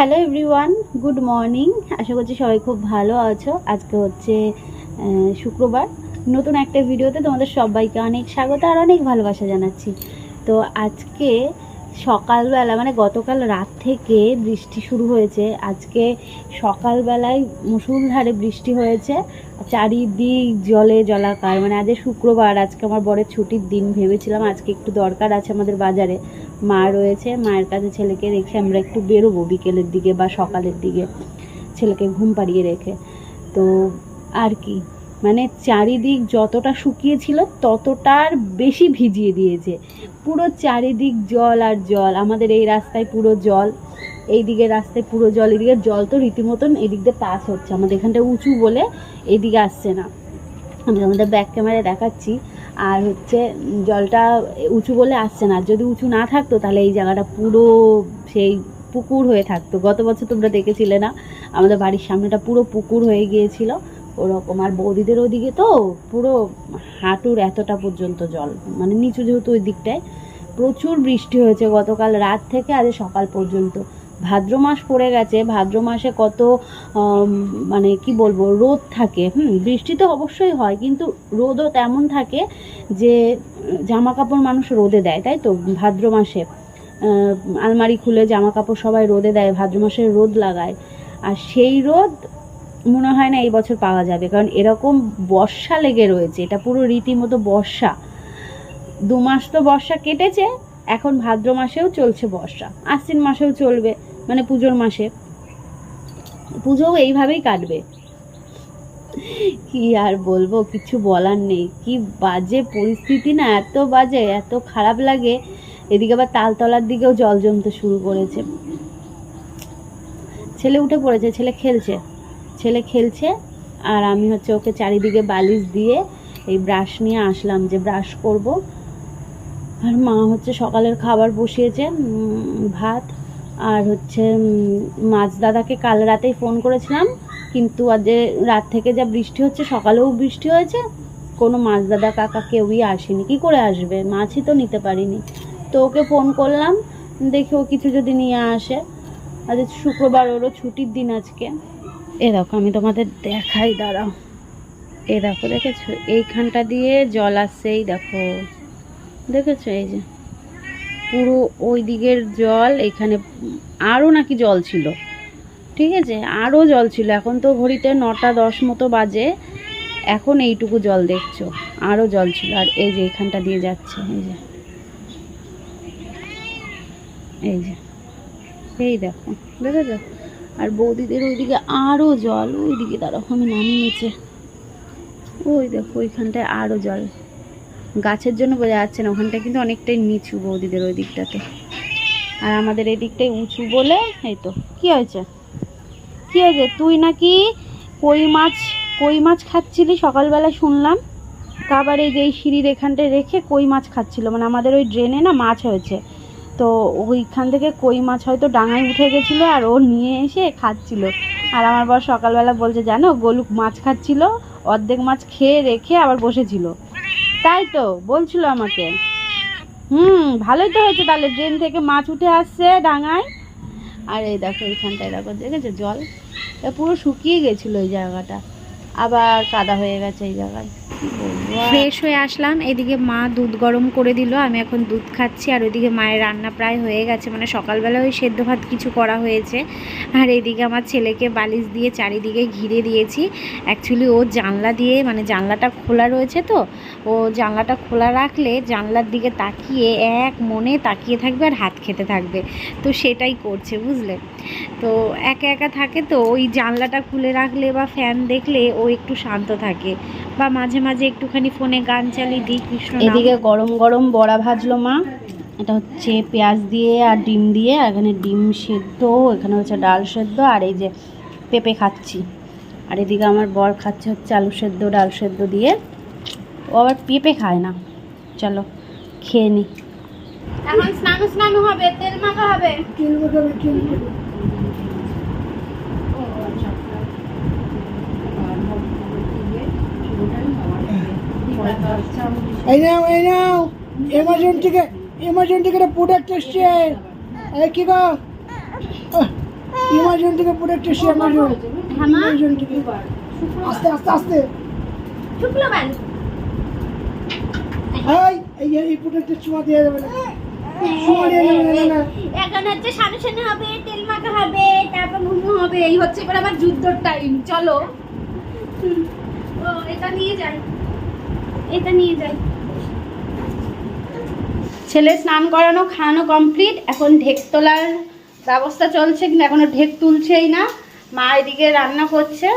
Hello everyone good morning আশা করছি সবাই খুব ভালো আছো। আজকে হচ্ছে শুক্রবার। নতুন একটা ভিডিওতে তোমাদের সবাইকে অনেক স্বাগত আর অনেক ভালোবাসা জানাচ্ছি। তো আজকে সকালবেলা মানে গতকাল রাত থেকে বৃষ্টি শুরু হয়েছে। আজকে সকালবেলায় মুসুলধারে বৃষ্টি হয়েছে। চারিদিক জলে জলাকার। মানে আজ শুক্রবার, আজকে আমার বরের ছুটির দিন ভেবেছিলাম আজকে একটু দরকার আছে আমাদের বাজারে। মা রয়েছে, মায়ের কাছে ছেলেকে রেখে আমরা একটু বেরোবো বিকেলের দিকে বা সকালের দিকে। ছেলেকে ঘুম পাড়িয়ে রেখে। তো আর কি মানে চারিদিক যতটা শুকিয়েছিল ততটার বেশি ভিজিয়ে দিয়েছে। পুরো চারিদিক জল আর জল, আমাদের এই রাস্তায় পুরো জল, এই দিকের রাস্তায় পুরো জল, এদিকে জল তো রীতিমতন এদিক দিয়ে পাস হচ্ছে। আমাদের এখানটা উঁচু বলে এদিকে আসছে না। আমি আমাদের ব্যাক ক্যামেরায় দেখাচ্ছি। আর হচ্ছে জলটা উঁচু বলে আসছে না। যদি উঁচু না থাকতো তাহলে এই জায়গাটা পুরো সেই পুকুর হয়ে থাকতো। গত বছর তোমরা দেখেছিলে না? আমাদের বাড়ির সামনেটা পুরো পুকুর হয়ে গিয়েছিল। ওরকম। আর বৌদিদের ওদিকে তো পুরো হাঁটুর এতটা পর্যন্ত জল। মানে নিচু যেহেতু ওই দিকটায়। প্রচুর বৃষ্টি হয়েছে গতকাল রাত থেকে আজ সকাল পর্যন্ত। ভাদ্র মাস পড়ে গেছে, ভাদ্র মাসে কত মানে কি বলব, রোদ থাকে, হুম, বৃষ্টি তো অবশ্যই হয়, কিন্তু রোদও তেমন থাকে যে জামা কাপড় মানুষ রোদে দেয়, তাই তো, ভাদ্র মাসে। আলমারি খুলে জামা কাপড় সবাই রোদে দেয়, ভাদ্র মাসে রোদ লাগায়। আর সেই রোদ মনে হয় না এই বছর পাওয়া যাবে, কারণ এরকম বর্ষা লেগে রয়েছে, এটা পুরো রীতিমতো বর্ষা। দু মাস তো বর্ষা কেটেছে এখন ভাদ্র মাসেও চলছে বর্ষা, আশ্বিন মাসেও চলবে মানে পুজোর মাসে। পুজোও এইভাবেই কাটবে। কি আর বলব, কিছু বলার নেই। কি বাজে পরিস্থিতি না, এত বাজে, এত খারাপ লাগে। এদিকে আবার তালতলার দিকেও জল জমতে শুরু করেছে। ছেলে উঠে পড়েছে, ছেলে খেলছে। ছেলে খেলছে, আর আমি হচ্ছে ওকে চারিদিকে বালিশ দিয়ে এই ব্রাশ নিয়ে আসলাম যে ব্রাশ করব। আর মা হচ্ছে সকালের খাবার বসিয়েছে ভাত, আর হচ্ছে মাছ দাদাকে কাল রাতেই ফোন করেছিলাম, কিন্তু আজ রাত থেকে যা বৃষ্টি হচ্ছে, সকালেও বৃষ্টি হয়েছে, কোনো মাছ দাদা কাকা কেউই আসেনি। কি করে আসবে? মাছই তো নিতে পারিনি। তো ওকে ফোন করলাম, দেখি ও কিছু যদি নিয়ে আসে। আজ শুক্রবার ওরও ছুটির দিন আজকে। এ দেখো, আমি তোমাদের দেখাই, দাঁড়াও। এ দেখো, দেখেছ? এইখানটা দিয়ে জল আসছে, এই দেখো। দেখেছ? এই যে পুরো ওই দিকের জল, এখানে আরও নাকি জল ছিল। ঠিক আছে? আরও জল ছিল। এখন তো ঘড়িতে নটা দশ মতো বাজে। এখন এইটুকু জল দেখছ। আরও জল ছিল। আর এই যে এখানটা দিয়ে যাচ্ছে। এই যে। এই যে। এই দেখো। দেখেছ? আর বৌদিদের ওইদিকে আরও জল। ওইদিকে দাঁড়াও, আমি নামিয়ে নিচে ওই দেখো, ওইখানটায় আরও জল। গাছের জন্য বোঝা যাচ্ছে না ওখানটা কিন্তু অনেকটাই নিচু বৌদিদের ওই দিকটাতে। আর আমাদের এই দিকটাই উঁচু বলে, এই তো, কি হয়েছে? কি হয়েছে? তুই নাকি কই মাছ কই মাছ খাচ্ছিলি? সকালবেলা শুনলাম তারপর এই যে এই সিঁড়ির এখানটায় রেখে কই মাছ খাচ্ছিল। মানে আমাদের ওই ড্রেনে না মাছ হয়েছে। তো ওইখান থেকে কই মাছ হয়তো ডাঙায় উঠে গেছিল আর ও নিয়ে এসে খাচ্ছিল। আর আমার বর সকালবেলা বলছে, জানো, গোলুক মাছ খাচ্ছিল, অর্ধেক মাছ খেয়ে রেখে আবার বসেছিল। তাই তো, বলছিল আমাকে। হুম, ভালোই তো হয়েছে তাহলে, ড্রেন থেকে মাছ উঠে আসছে ডাঙায়। আর এই দেখো এইখানটায় দেখো, দেখেছ জল? পুরো শুকিয়ে গেছিল ওই জায়গাটা। আবার কাদা হয়ে গেছে এই জায়গায়। ফ্রেশ হয়ে আসলাম, এদিকে মা দুধ গরম করে দিল, আমি এখন দুধ খাচ্ছি, আর ওইদিকে মায়ের রান্না প্রায় হয়ে গেছে মানে সকালবেলা ওই সেদ্ধ ভাত কিছু করা হয়েছে। আর এদিকে আমার ছেলেকে বালিশ দিয়ে চারিদিকে ঘিরে দিয়েছি। অ্যাকচুয়ালি ও জানলা দিয়ে মানে জানলাটা খোলা রয়েছে তো, ও জানলাটা খোলা রাখলে জানলার দিকে তাকিয়ে এক মনে তাকিয়ে থাকবে আর হাত খেতে থাকবে। তো সেটাই করছে, বুঝলে? তো একা একা থাকে তো, ওই জানলাটা খুলে রাখলে বা ফ্যান দেখলে ও একটু শান্ত থাকে বা মাঝে মাঝে একটুখানি ফোনে গান চালিয়ে দিই কৃষ্ণ এদিকে গরম গরম বড়া ভাজলো মা। এটা হচ্ছে পেঁয়াজ দিয়ে আর ডিম দিয়ে আর এখানে ডিম সেদ্ধ এখানে হচ্ছে ডাল সেদ্ধ আর এই যে পেঁপে খাচ্ছি। আর এদিকে আমার বর খাচ্ছে হচ্ছে আলু সেদ্ধ ডাল সেদ্ধ দিয়ে। ও আবার পেঁপে খায় না। চলো খেয়ে নি। এখন স্নান স্নান হবে তেল মাখা হবে। এই নাও এই নাও। এমাজন থেকে এমাজন থেকে একটা প্রোডাক্ট এসছে। এই কি গো? ইমার্জন থেকে প্রোডাক্ট এসে ইমার্জন হ্যাঁ মা? ইমার্জন থেকে। আস্তে আস্তে আস্তে। এই এই এই প্রোডাক্টের ছোঁয়া দেওয়া যাবে না। এখন হচ্ছে সানুসানি হবে তেল মাখা হবে তারপর ঘুমু হবে। এই হচ্ছে এবার আমার যুদ্ধর টাইম চলো। ও এটা নিয়ে যাই। এটা নিয়ে যাই। ছেলে স্নান করানো খাওয়ানো কমপ্লিট এখন ঢেক তোলার ব্যবস্থা চলছে কিন্তু এখনও ঢেক তুলছেই না। মা এদিকে রান্না করছে।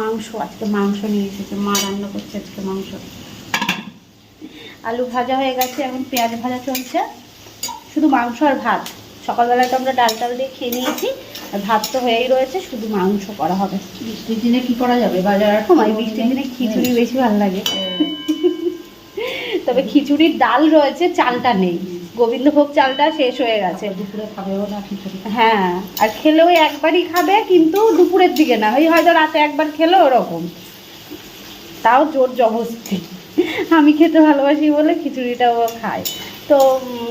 মাংস আজকে মাংস নিয়ে এসেছে। মা রান্না করছে আজকে মাংস। আলু ভাজা হয়ে গেছে এখন পেঁয়াজ ভাজা চলছে। শুধু মাংস আর ভাত। সকালবেলায় তো আমরা ডাল টাল দিয়ে খেয়ে নিয়েছি। আর ভাত তো হয়েই রয়েছে শুধু মাংস করা হবে। বৃষ্টির দিনে কি করা যাবে? বাজার সময় বৃষ্টির দিনে খিচুড়ি বেশি ভালো লাগে। তবে খিচুড়ির ডাল রয়েছে চালটা নেই। গোবিন্দভোগ চালটা শেষ হয়ে গেছে। দুপুরে খাবেও না খিচুড়ি। হ্যাঁ আর খেলেও একবারই খাবে কিন্তু দুপুরের দিকে না। ওই হয়তো রাতে একবার খেলো ওরকম। তাও জোর জবস্তি আমি খেতে ভালোবাসি বলে খিচুড়িটাও খায়। তো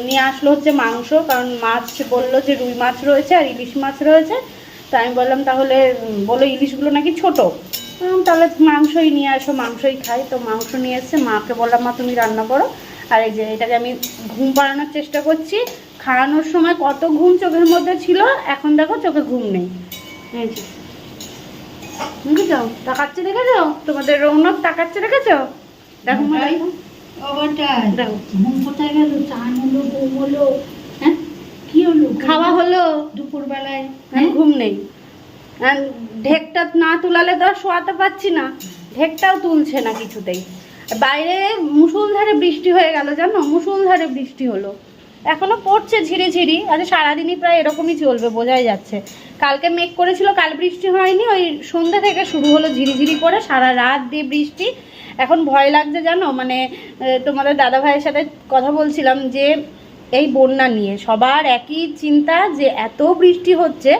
নিয়ে আসলো হচ্ছে মাংস কারণ মাছ বলল যে রুই মাছ রয়েছে আর ইলিশ মাছ রয়েছে। তো আমি বললাম তাহলে বলল ইলিশগুলো নাকি ছোট? তাহলে মাংসই নিয়ে আসো মাংসই খাই। তো মাংস নিয়ে এসছে মাকে বললাম মা তুমি রান্না করো। আর এই যে এটাকে আমি ঘুম পাড়ানোর চেষ্টা করছি। খাওয়ানোর সময় কত ঘুম চোখের মধ্যে ছিল এখন দেখো চোখে ঘুম নেই। বুঝেছ তাকাচ্ছে দেখেছ? তোমাদের রৌনক তাকাচ্ছে দেখেছ? দেখো দেখো। ঘুম কোথায় গেল? চান হলো ঘুম হলো হ্যাঁ? কি হলো? খাওয়া হলো। দুপুর বেলায় ঘুম নেই। ঢেকটা না তুলালে তো আর শোয়াতে পারছি না। ঢেকটাও তুলছে না কিছুতেই। বাইরে মুসুলধারে বৃষ্টি হয়ে গেল, জানো? মুসুলধারে বৃষ্টি হলো। এখনও পড়ছে ঝিরি ঝিরি আচ্ছা সারাদিনই প্রায় এরকমই চলবে, বোঝাই যাচ্ছে। কালকে মেঘ করেছিল, কাল বৃষ্টি হয়নি, ওই সন্ধ্যে থেকে শুরু হলো ঝিরিঝিরি করে, সারা রাত দিয়ে বৃষ্টি। এখন ভয় লাগছে, জানো? মানে তোমাদের দাদা ভাইয়ের সাথে কথা বলছিলাম যে, এই বন্যা নিয়ে সবার একই চিন্তা যে, এত বৃষ্টি হচ্ছে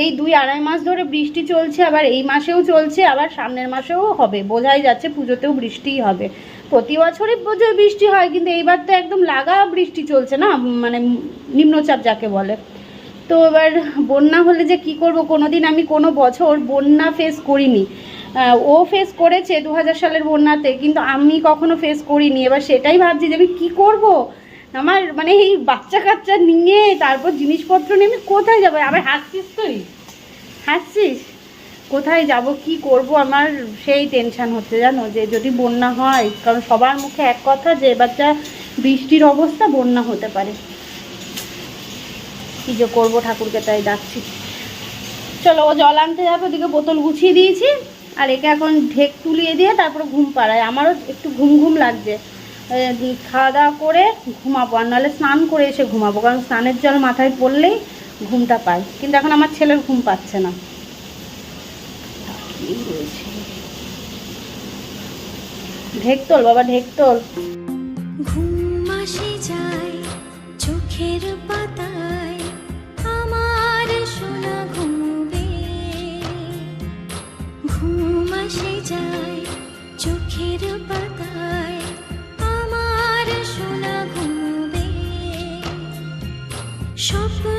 এই দুই আড়াই মাস ধরে বৃষ্টি চলছে, আবার এই মাসেও চলছে, আবার সামনের মাসেও হবে। বোঝাই যাচ্ছে পুজোতেও বৃষ্টিই হবে। প্রতি বছরই পুজোয় বৃষ্টি হয়, কিন্তু এইবার তো একদম লাগা বৃষ্টি চলছে না মানে নিম্নচাপ যাকে বলে। তো এবার বন্যা হলে যে কি করব? কোনো দিন আমি কোনো বছর বন্যা ফেস করিনি। ও ফেস করেছে দু হাজার সালের বন্যাতে, কিন্তু আমি কখনো ফেস করিনি। এবার সেটাই ভাবছি যে আমি কী করব? আমার মানে এই বাচ্চা কাচ্চা নিয়ে তারপর জিনিসপত্র নিয়ে আমি কোথায় যাব? আবার হাসছিস তুই? হাসছিস? কোথায় যাব? কি করব? আমার সেই টেনশান হচ্ছে জানো যে যদি বন্যা হয়, কারণ সবার মুখে এক কথা যে যা বৃষ্টির অবস্থা, বন্যা হতে পারে। কি যে করব ঠাকুরকে তাই ডাকছি। চলো, ও জল আনতে যাবে, ওদিকে বোতল গুছিয়ে দিয়েছি। আর একে এখন ঢেক তুলিয়ে দিয়ে তারপরে ঘুম পাড়ায়। আমারও একটু ঘুম ঘুম লাগছে। খাওয়া দাওয়া করে ঘুমাবো, আর নাহলে স্নান করে এসে ঘুমাবো, কারণ স্নানের জল মাথায় পড়লেই ঘুমটা পাই। কিন্তু এখন আমার ছেলের ঘুম পাচ্ছে না? ঢেক তোল বাবা ঢেক তোল আমার সোনা যায় চোখের পাতায় স্বপ্নপুরীর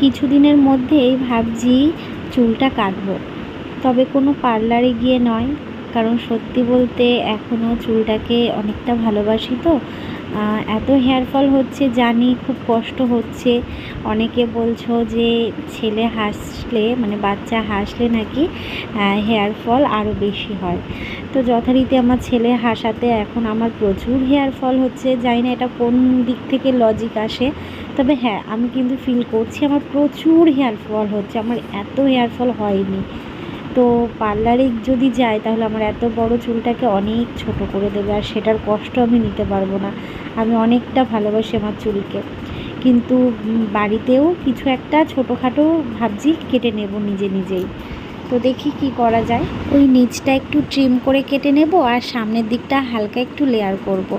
কিছুদিনের মধ্যেই ভাবছি চুলটা কাটবো তবে কোনো পার্লারে গিয়ে নয়। কারণ সত্যি বলতে এখনও চুলটাকে অনেকটা ভালোবাসি তো। এত হেয়ার ফল হচ্ছে, জানি খুব কষ্ট হচ্ছে। অনেকে বলছো যে ছেলে হাসলে মানে বাচ্চা হাসলে নাকি হেয়ার ফল আরও বেশি হয়। তো যথারীতি আমার ছেলে হাসাতে এখন আমার প্রচুর হেয়ার ফল হচ্ছে। জানি না এটা কোন দিক থেকে লজিক আসে। তবে হ্যাঁ আমি কিন্তু ফিল করছি আমার প্রচুর হেয়ার ফল হচ্ছে। আমার এত হেয়ার ফল হয়নি। তো পার্লারে যদি যাই তাহলে আমার এত বড় চুলটাকে অনেক ছোট করে দেবে আর সেটার কষ্ট আমি নিতে পারব না। আমি অনেকটা ভালোবাসি আমার চুলকে। কিন্তু বাড়িতেও কিছু একটা ছোটোখাটো ভাবছি কেটে নেব নিজে নিজেই। তো দেখি কি করা যায়। ওই নিচটা একটু ট্রিম করে কেটে নেব আর সামনের দিকটা হালকা একটু লেয়ার করব।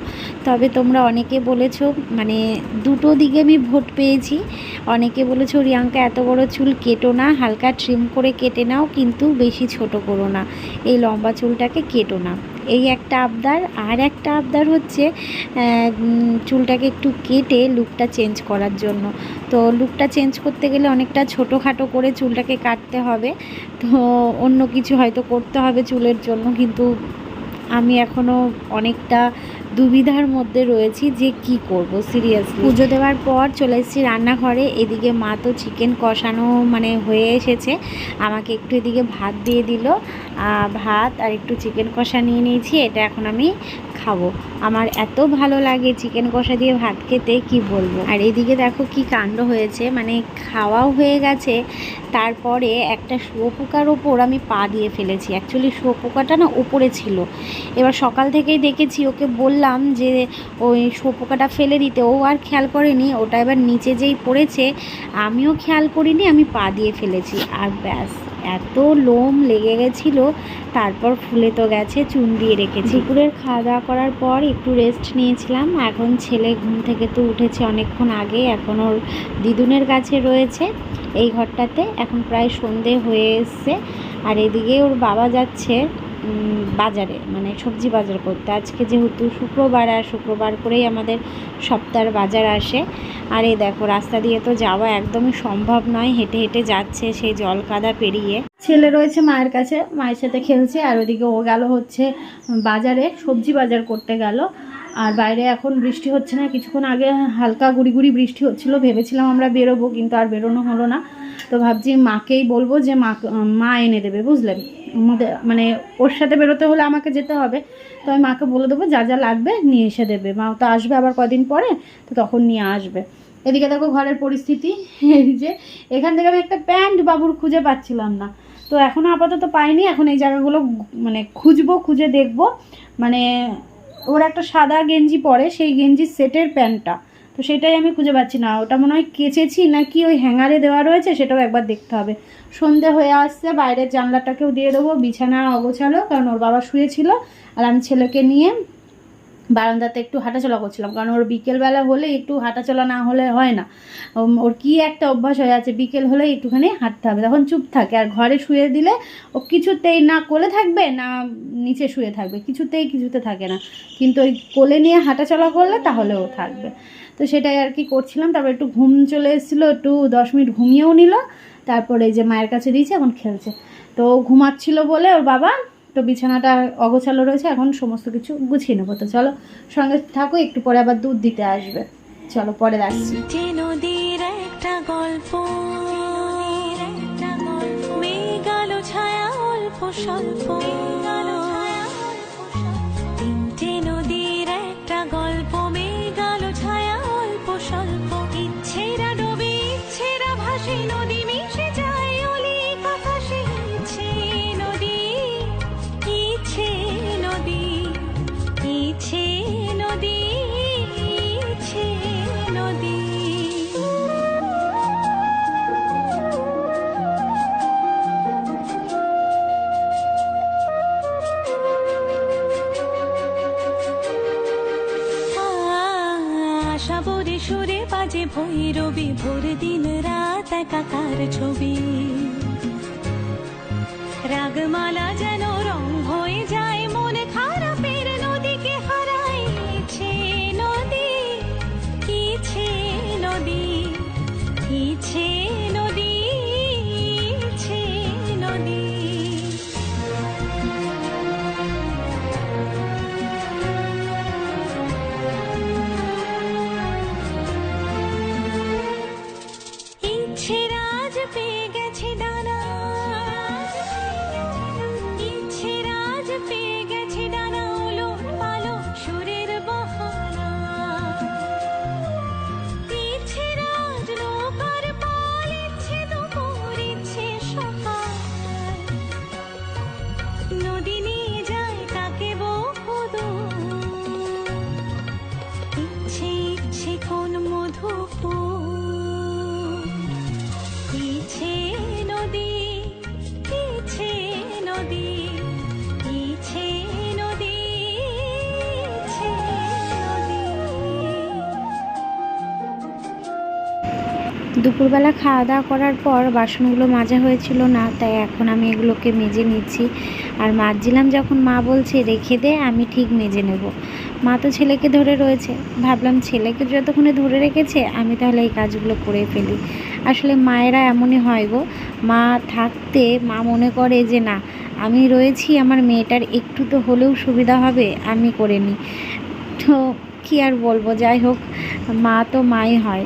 তবে তোমরা অনেকে বলেছ মানে দুটো দিকে আমি ভোট পেয়েছি। অনেকে বলেছ, রিয়াঙ্কা, এত বড় চুল কেটো না, হালকা ট্রিম করে কেটে নাও, কিন্তু বেশি ছোট করো না। এই লম্বা চুলটাকে কেটো না। এই একটা আবদার। আর একটা আবদার হচ্ছে চুলটাকে একটু কেটে লুকটা চেঞ্জ করার জন্য। তো লুকটা চেঞ্জ করতে গেলে অনেকটা ছোটোখাটো করে চুলটাকে কাটতে হবে। তো অন্য কিছু হয়তো করতে হবে চুলের জন্য, কিন্তু আমি এখনও অনেকটা দুবিধার মধ্যে রয়েছি যে কি করব সিরিয়াসলি পুজো দেওয়ার পর চলে এসেছি রান্নাঘরে। এদিকে মা তো চিকেন কষানো মানে হয়ে এসেছে। আমাকে একটু এদিকে ভাত দিয়ে দিল। ভাত আর একটু চিকেন কষা নিয়ে নিয়েছি। এটা এখন আমি খাব। আমার এত ভালো লাগে চিকেন কষা দিয়ে ভাত খেতে, কি বলব? আর এদিকে দেখো কি কাণ্ড হয়েছে মানে খাওয়াও হয়ে গেছে, তারপরে একটা শুয়োপোকার ওপর আমি পা দিয়ে ফেলেছি। অ্যাকচুয়ালি শুয়োপোকাটা না ওপরে ছিল। এবার সকাল থেকেই দেখেছি, ওকে বললাম যে ওই শুয়োপোকাটা ফেলে দিতে। ও আর খেয়াল করেনি, ওটা এবার নিচে যেই পড়েছে, আমিও খেয়াল করিনি, আমি পা দিয়ে ফেলেছি। আর ব্যাস। এত লোম লেগে গেছিল, তারপর ফুলে তো গেছে, চুন দিয়ে রেখেছি। দুপুরের খাওয়া দাওয়া করার পর একটু রেস্ট নিয়েছিলাম, এখন ছেলে ঘুম থেকে তো উঠেছে অনেকক্ষণ আগে, এখন ওর দিদুনের কাছে রয়েছে এই ঘরটাতে, এখন প্রায় সন্ধে হয়ে এসছে, আর এদিকে ওর বাবা যাচ্ছে বাজারে মানে সবজি বাজার করতে। আজকে যেহেতু শুক্রবার, আর শুক্রবার করেই আমাদের সপ্তাহের বাজার আসে। আর এই দেখো, রাস্তা দিয়ে তো যাওয়া একদমই সম্ভব নয়। হেঁটে হেঁটে যাচ্ছে সেই জল কাদা পেরিয়ে। ছেলে রয়েছে মায়ের কাছে, মায়ের সাথে খেলছে, আর ওদিকে ও গেল হচ্ছে বাজারে, সবজি বাজার করতে গেল। আর বাইরে এখন বৃষ্টি হচ্ছে না। কিছুক্ষণ আগে হালকা গুড়ি বৃষ্টি হচ্ছিল, ভেবেছিলাম আমরা বেরোবো, কিন্তু আর বেরোনো হলো না। তো ভাবছি মাকেই বলব যে মা মা এনে দেবে, বুঝলেন? মানে ওর সাথে বেরোতে হলে আমাকে যেতে হবে। তো আমি মাকে বলে দেবো, যা যা লাগবে নিয়ে এসে দেবে। মা তো আসবে আবার কদিন পরে, তো তখন নিয়ে আসবে। এদিকে দেখো ঘরের পরিস্থিতি, এই যে এখান থেকে আমি একটা প্যান্ট বাবুর খুঁজে পাচ্ছিলাম না। তো এখনও আপাতত পাইনি, এখন এই জায়গাগুলো মানে খুঁজবো, খুঁজে দেখব। মানে ওর একটা সাদা গেঞ্জি পরে, সেই গেঞ্জির সেটের প্যান্টটা। তো সেটাই আমি খুঁজে পাচ্ছি না। ওটা মনে হয় কেচেছি নাকি ওই হ্যাঙ্গারে দেওয়া রয়েছে সেটাও একবার দেখতে হবে। সন্ধে হয়ে আসছে, বাইরের জানলাটাকেও দিয়ে দেবো, বিছানা অগোছালো, কারণ ওর বাবা শুয়েছিল, আর আমি ছেলেকে নিয়ে বারান্দাতে একটু হাঁটাচলা করছিলাম। কারণ ওর বিকেলবেলা হলে একটু হাঁটাচলা না হলে হয় না। ওর কি একটা অভ্যাস হয়ে আছে, বিকেল হলে একটুখানি হাঁটতে হবে। তখন চুপ থাকে আর ঘরে শুয়ে দিলে ও কিছুতেই না কোলে থাকবে, না নিচে শুয়ে থাকবে। কিছুতেই কিছুতে থাকে না। কিন্তু ওই কোলে নিয়ে হাঁটাচলা করলে তাহলে ও থাকবে। তো সেটাই আর কি করছিলাম। তারপর একটু ঘুম চলে এসেছিল, একটু দশ মিনিট ঘুমিয়েও নিল। তারপরে যে মায়ের কাছে দিয়েছে, এখন খেলছে। তো ঘুমাচ্ছিল বলে ওর বাবা তো বিছানাটা অগোছালো রয়েছে, এখন সমস্ত কিছু গুছিয়ে নেব। তো চলো সঙ্গে থাকো, একটু পরে আবার দুধ দিতে আসবে। চলো পরে রাখছি নদীর একটা গল্প ছায়া অল্প স্বল্প। একাকার ছবি রাগমালা যেন দুপুরবেলা খাওয়া দাওয়া করার পর বাসনগুলো মাজা হয়েছিল না, তাই এখন আমি এগুলোকে মেজে নিচ্ছি। আর মাজছিলাম যখন মা বলছে, রেখে দে, আমি ঠিক মেজে নেব। মা তো ছেলেকে ধরে রয়েছে। ভাবলাম, ছেলেকে যতক্ষণে ধরে রেখেছে, আমি তাহলে এই কাজগুলো করে ফেলি। আসলে মায়েরা এমনই হয় গো। মা থাকতে মা মনে করে যে, না, আমি রয়েছি, আমার মেয়েটার একটু তো হলেও সুবিধা হবে, আমি করে নিই। তো কী আর বলব, যাই হোক, মা তো মাই হয়।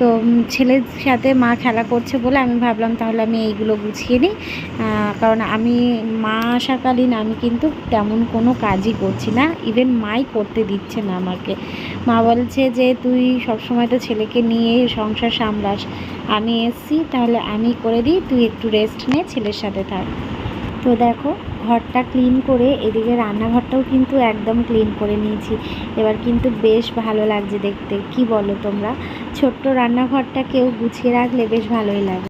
তো ছেলের সাথে মা খেলা করছে বলে আমি ভাবলাম তাহলে আমি এইগুলো গুছিয়ে নিই। কারণ আমি মা আসাকালীন আমি কিন্তু তেমন কোনো কাজই করছি না। ইভেন মাই করতে দিচ্ছে না আমাকে। মা বলছে যে, তুই সবসময় তো ছেলেকে নিয়ে সংসার সামলাস। আমি এসছি, তাহলে আমি করে দিই। তুই একটু রেস্ট নে, ছেলের সাথে থাক। তো দেখো, ঘরটা ক্লিন করে এদিকে রান্নাঘরটাও কিন্তু একদম ক্লিন করে নিয়েছি। এবার কিন্তু বেশ ভালো লাগছে দেখতে। কি বলো তোমরা? ছোট্ট রান্নাঘরটাকেও গুছিয়ে রাখলে বেশ ভালোই লাগে।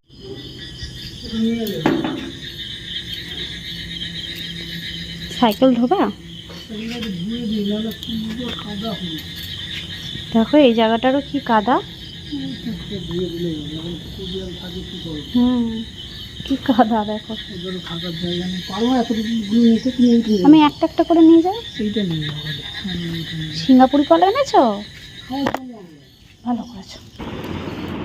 সাইকেল ধোবা? দেখো, এই জায়গাটারও কি কাদা? হুম। আমি একটা একটা করে নিয়ে যাই। সিঙ্গাপুরি কলা এনেছো? ভালো করেছ।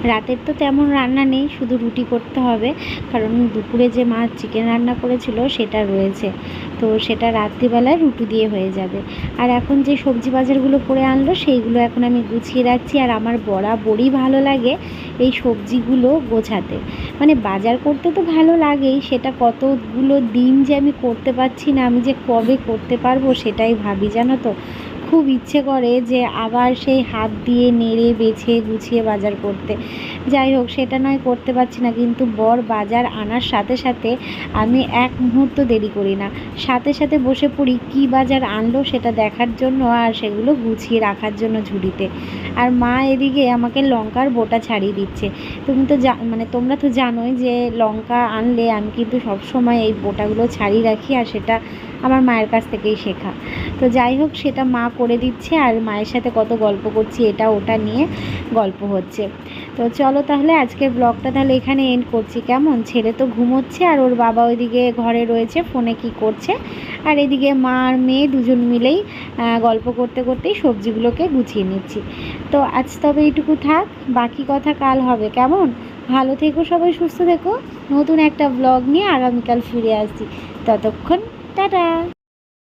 রাতের তো তেমন রান্না নেই, শুধু রুটি করতে হবে। কারণ দুপুরে যে মা চিকেন রান্না করেছিল, সেটা রয়েছে। তো সেটা রাত্রিবেলায় রুটি দিয়ে হয়ে যাবে। আর এখন যে সবজি বাজারগুলো করে আনলো, সেইগুলো এখন আমি গুছিয়ে রাখছি। আর আমার বড়া বড়ি ভালো লাগে। এই সবজিগুলো গোছাতে। মানে বাজার করতে তো ভালো লাগেই, সেটা কতগুলো দিন যে আমি করতে পারছি না, আমি যে কবে করতে পারব সেটাই ভাবি, জানো তো? খুব ইচ্ছে করে যে আবার সেই হাত দিয়ে নেড়ে, বেছে, গুছিয়ে বাজার করতে। যাই হোক, সেটা নয়, করতে পারছি না। কিন্তু বর বাজার আনার সাথে সাথে আমি এক মুহূর্ত দেরি করি না। সাথে সাথে বসে পড়ি, কী বাজার আনলো সেটা দেখার জন্য আর সেগুলো গুছিয়ে রাখার জন্য ঝুড়িতে। আর মা এদিকে আমাকে লঙ্কার বোটা ছাড়িয়ে দিচ্ছে। তুমি তো জা মানে তোমরা তো জানোই যে লঙ্কা আনলে আমি কিন্তু সবসময় এই বোটাগুলো ছাড়িয়ে রাখি আর সেটা আমার মায়ের কাছ থেকেই শেখা। তো যাই হোক, সেটা মা করে দিচ্ছে আর মায়ের সাথে কত গল্প করছি এটা ওটা নিয়ে গল্প হচ্ছে। তো চলো তাহলে আজকের ব্লগটা তাহলে এখানে এন্ড করছি। কেমন? ছেলে তো ঘুমোচ্ছে আর ওর বাবা ওইদিকে ঘরে রয়েছে, ফোনে কি করছে। আর এদিকে মা আর মেয়ে দুজন মিলেই গল্প করতে করতেই সবজিগুলোকে গুছিয়ে নিচ্ছি। তো আজ তবে এইটুকু থাক, বাকি কথা কাল হবে। কেমন? ভালো থেকো সবাই, সুস্থ থেকো। নতুন একটা ব্লগ নিয়ে আগামীকাল ফিরে আসছি। ততক্ষণ, টাটা!